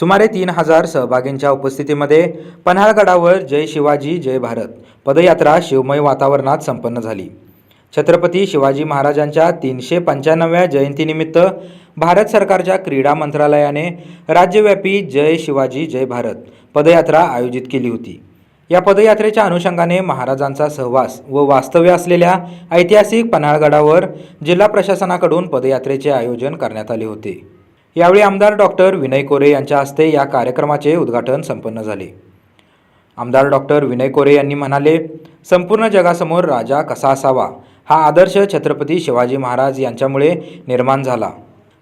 सुमारे तीन हजार सहभागींच्या उपस्थितीमध्ये पन्हाळगडावर जय शिवाजी जय भारत. पदयात्रा शिवमय वातावरणात संपन्न झाली. छत्रपती शिवाजी महाराजांच्या तीनशे पंच्याण्णव्या जयंतीनिमित्त भारत सरकारच्या क्रीडा मंत्रालयाने राज्यव्यापी जय शिवाजी जय भारत पदयात्रा आयोजित केली होती. या पदयात्रेच्या अनुषंगाने महाराजांचा सहवास व वास्तव्य असलेल्या ऐतिहासिक पन्हाळगडावर जिल्हा प्रशासनाकडून पदयात्रेचे आयोजन करण्यात आले होते. यावेळी आमदार डॉक्टर विनय कोरे यांच्या हस्ते या कार्यक्रमाचे उद्घाटन संपन्न झाले. आमदार डॉक्टर विनय कोरे यांनी म्हणाले संपूर्ण जगासमोर राजा कसा असावा? हा आदर्श छत्रपती शिवाजी महाराज यांच्यामुळे निर्माण झाला.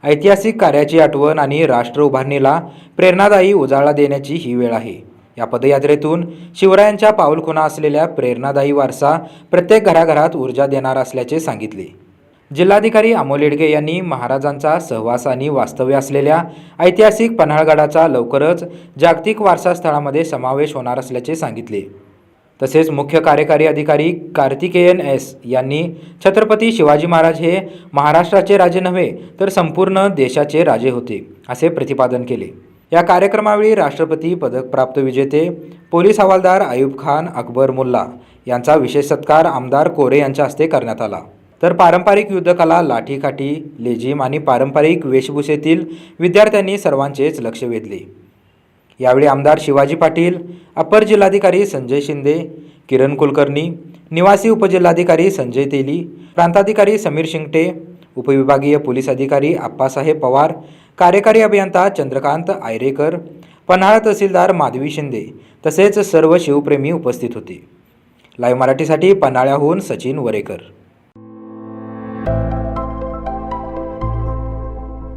ऐतिहासिक कार्याची आठवण आणि राष्ट्र उभारणीला प्रेरणादायी उजाळा देण्याची ही वेळ आहे. या पदयात्रेतून शिवरायांच्या पाऊलखुणा असलेल्या प्रेरणादायी वारसा प्रत्येक घराघरात ऊर्जा देणार असल्याचे सांगितले. जिल्हाधिकारी अमोल येडगे यांनी महाराजांचा सहवास आणि वास्तव्य असलेल्या ऐतिहासिक पन्हाळगडाचा लवकरच जागतिक वारसा स्थळामध्ये समावेश होणार असल्याचे सांगितले. तसेच मुख्य कार्यकारी अधिकारी कार्तिकेयन एस यांनी छत्रपती शिवाजी महाराज हे महाराष्ट्राचे राजे नव्हे तर संपूर्ण देशाचे राजे होते असे प्रतिपादन केले. या कार्यक्रमावेळी राष्ट्रपती पदक प्राप्त विजेते पोलीस हवालदार आयुब खान अकबर मुल्ला यांचा विशेष सत्कार आमदार कोरे यांच्या हस्ते करण्यात आला. तर पारंपरिक युद्धकला लाठीकाठी लेझिम आणि पारंपरिक वेशभूषेतील विद्यार्थ्यांनी सर्वांचेच लक्ष वेधले. यावेळी आमदार शिवाजी पाटील अपर जिल्हाधिकारी संजय शिंदे किरण कुलकर्णी निवासी उपजिल्हाधिकारी संजय तेली प्रांताधिकारी समीर शिंगटे उपविभागीय पोलीस अधिकारी आप्पासाहेब पवार कार्यकारी अभियंता चंद्रकांत आयरेकर पन्हाळा तहसीलदार माधवी शिंदे तसेच सर्व शिवप्रेमी उपस्थित होते. लाईव्ह मराठीसाठी पन्हाळ्याहून सचिन वरेकर. Thank you